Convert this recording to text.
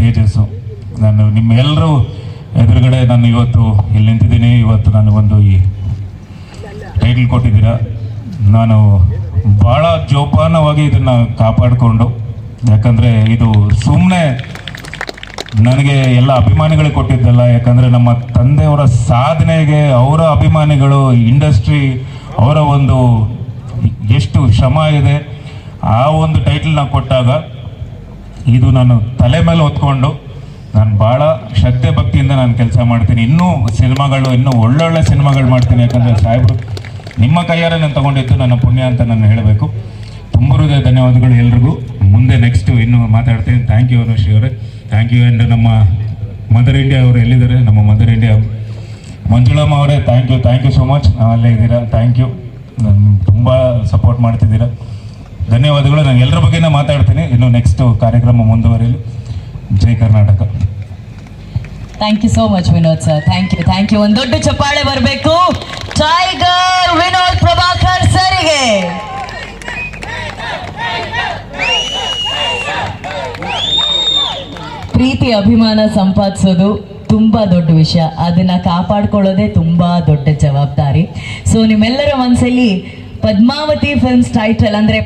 ತೇಜಸ್ಸು. ನಾನು ನಿಮ್ಮೆಲ್ಲರೂ ಎದುರುಗಡೆ ನಾನು ಇವತ್ತು ಇಲ್ಲಿ ನಿಂತಿದ್ದೀನಿ. ಇವತ್ತು ನಾನು ಒಂದು ಈ ಟೈಟಲ್ ಕೊಟ್ಟಿದ್ದೀರಾ. ನಾನು ಭಾಳ ಜೋಪಾನವಾಗಿ ಇದನ್ನು ಕಾಪಾಡಿಕೊಂಡು, ಯಾಕಂದರೆ ಇದು ಸುಮ್ಮನೆ ನನಗೆ ಎಲ್ಲ ಅಭಿಮಾನಿಗಳು ಕೊಟ್ಟಿದ್ದಲ್ಲ. ಯಾಕಂದರೆ ನಮ್ಮ ತಂದೆಯವರ ಸಾಧನೆಗೆ ಅವರ ಅಭಿಮಾನಿಗಳು ಇಂಡಸ್ಟ್ರಿ ಅವರ ಒಂದು ಎಷ್ಟು ಶ್ರಮ ಇದೆ, ಆ ಒಂದು ಟೈಟಲ್ನ ಕೊಟ್ಟಾಗ ಇದು ನಾನು ತಲೆ ಮೇಲೆ ಹೊತ್ಕೊಂಡು ನಾನು ಭಾಳ ಶ್ರದ್ಧೆ ಭಕ್ತಿಯಿಂದ ನಾನು ಕೆಲಸ ಮಾಡ್ತೀನಿ. ಇನ್ನೂ ಸಿನಿಮಾಗಳು, ಇನ್ನೂ ಒಳ್ಳೊಳ್ಳೆ ಸಿನಿಮಾಗಳು ಮಾಡ್ತೀನಿ. ಯಾಕಂದರೆ ಸಾಹೇಬರು, ನಿಮ್ಮ ಕೈಯಾರೆ ನಾನು ತಗೊಂಡಿದ್ದು ನನ್ನ ಪುಣ್ಯ ಅಂತ ನಾನು ಹೇಳಬೇಕು. ತುಂಬ ಹೃದಯ ಧನ್ಯವಾದಗಳು ಎಲ್ರಿಗೂ. ಮುಂದೆ ನೆಕ್ಸ್ಟ್ ಇನ್ನು ಮಾತಾಡ್ತೀನಿ. ಥ್ಯಾಂಕ್ ಯು ಅನುಶ್ರೀ ಅವರೇ. ಥ್ಯಾಂಕ್ ಯು ಆ್ಯಂಡ್ ನಮ್ಮ ಮದರ್ ಇಂಡಿಯಾ ಅವರು ಎಲ್ಲಿದ್ದಾರೆ? ನಮ್ಮ ಮದರ್ ಇಂಡಿಯಾ ಮಂಜುಳಮ್ಮ ಅವರೇ thank you thank you so much ಅಲ್ಲೇ ಇದ್ದೀರಾ? ಥ್ಯಾಂಕ್ ಯು ತುಂಬ ಸಪೋರ್ಟ್ ಮಾಡ್ತಿದ್ದೀರಾ? ಧನ್ಯವಾದಗಳು. ನಾನು ಎಲ್ಲರ ಬಗ್ಗೆನೇ ಮಾತಾಡ್ತೀನಿ. ಇನ್ನು ನೆಕ್ಸ್ಟ್ ಕಾರ್ಯಕ್ರಮ ಮುಂದುವರಿಯಲು. ಜೈ Karnataka. Thank you so much Vinod sir thank you thank you ಒಂದು ದೊಡ್ಡ ಚಪ್ಪಾಳೆ ಬರಬೇಕು. ಟೈಗರ್ ವಿನೋದ್ ಪ್ರಭಾಕರ್ ಸರಿಗೆ. ಪ್ರೀತಿ ಅಭಿಮಾನ ಸಂಪಾದಿಸೋದು ತುಂಬಾ ದೊಡ್ಡ ವಿಷಯ. ಅದನ್ನ ಕಾಪಾಡ್ಕೊಳ್ಳೋದೇ ತುಂಬಾ ದೊಡ್ಡ ಜವಾಬ್ದಾರಿ. ಸೊ ನಿಮ್ಮೆಲ್ಲರ ಮನಸ್ಸಲ್ಲಿ ಪದ್ಮಾವತಿ ಫಿಲ್ಮ್ಸ್ ಟೈಟಲ್ ಅಂದ್ರೆ